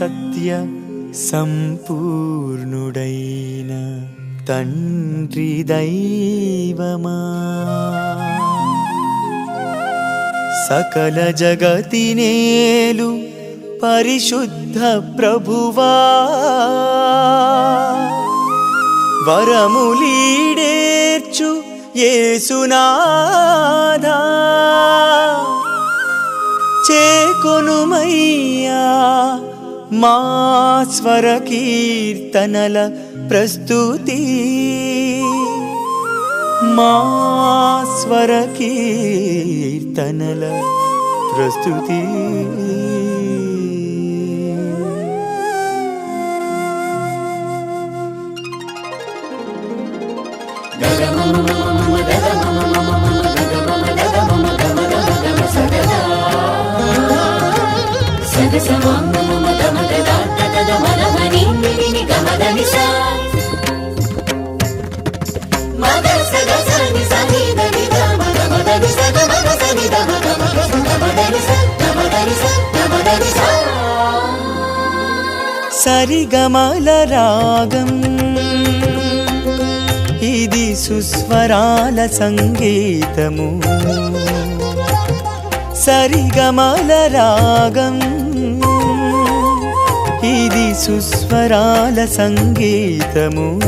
సత్య సంపూర్ణుడైన తండ్రి దైవమా. సకల జగతినేలు పరిశుద్ధ ప్రభువా. వరములీడేర్చు ఏసునాథా చేకొనుమయ్యా మా స్వర కీర్తనల ప్రస్తుతి. మా స్వర కీర్తనల ప్రస్తుతి. సరిగమల రాగం ఇది సుస్వరాల సంగీతము. సరిగమల రాగం ఇది సుస్వరాల సంగీతము.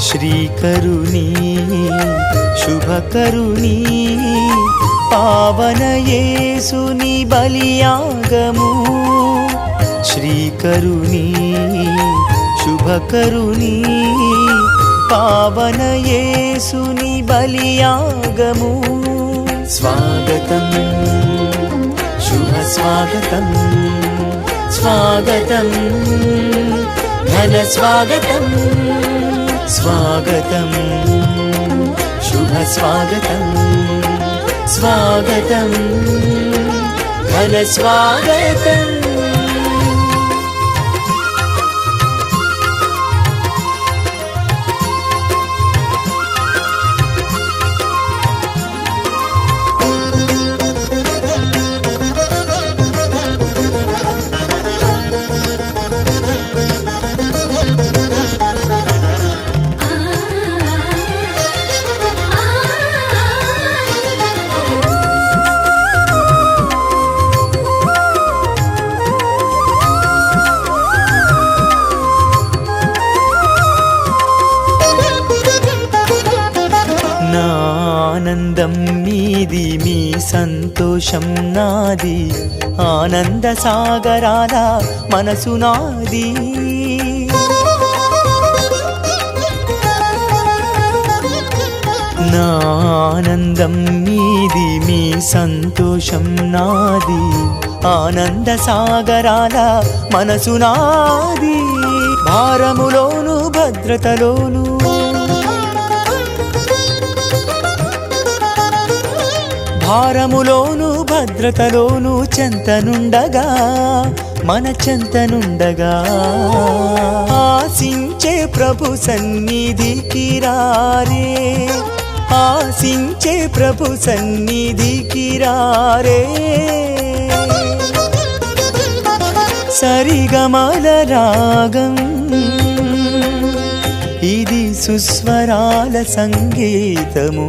శ్రీకరుణీ శుభకరుణీ పావనయేసుని బలియాగము. శ్రీకరుణీ శుభకరుణీ పావన యేసుని బలియాగము. స్వాగతం శుభ స్వాగతం. స్వాగతం. ఘన స్వాగతం. స్వాగతం. శుభ మీది మీ సంతోషం నాది. ఆనంద సాగరాల మనసు నాది. నా ఆనందం మీది మీ సంతోషం నాది. ఆనంద సాగరాల మనసు నాది. భారములోను భద్రతలోను భారములోను భద్రతలోను చెంతనుండగా మన చెంతనుండగా ఆశించే ప్రభు సన్నిధికి రారే ఆశించే ప్రభు సన్నిధికి రారే. సరిగమల రాగం ఇది సుస్వరాల సంగీతము.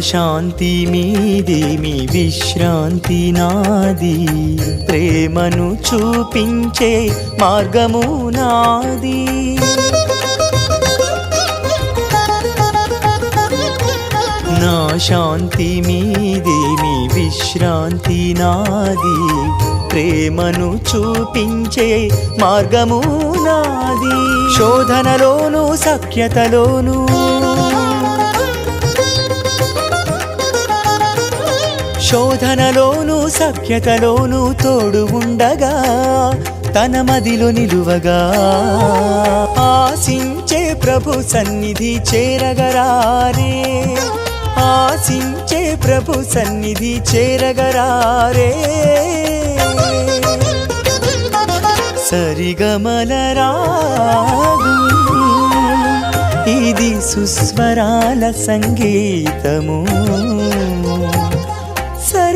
శాంతి మీది మీ విశ్రాంతి నాది. ప్రేమను చూపించే మార్గము నాది. నా శాంతి మీది మీ విశ్రాంతి నాది. ప్రేమను చూపించే మార్గము నాది. శోధనలోను సఖ్యతలోను శోధనలోను సఖ్యతలోనూ తోడు ఉండగా తన మదిలో నిలువగా. ఆశించే ప్రభు సన్నిధి చేరగరారే. ఆశించే ప్రభు సన్నిధి చేరగరారే. సరిగమలరాగు ఇది సుస్వరాల సంగీతము.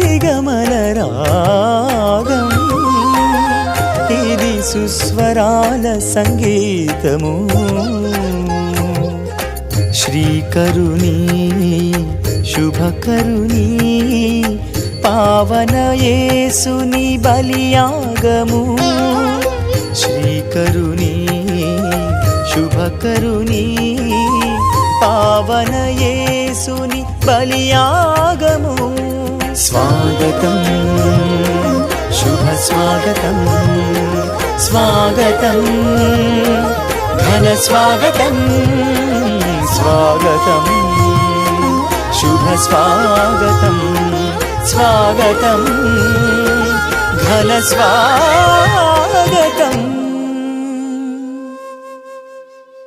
సరిగమల రాగం ఇది సుస్వరాల సంగీతము. శ్రీకరుణి శుభకరుణి పావనయేసుని బలియాగము. శ్రీకరుణి శుభకరుణి పావనయేసుని బలియాగము. స్వాగతం. శుభ స్వాగతం. స్వాగతం. ఘన స్వాగతం. స్వాగతం. శుభ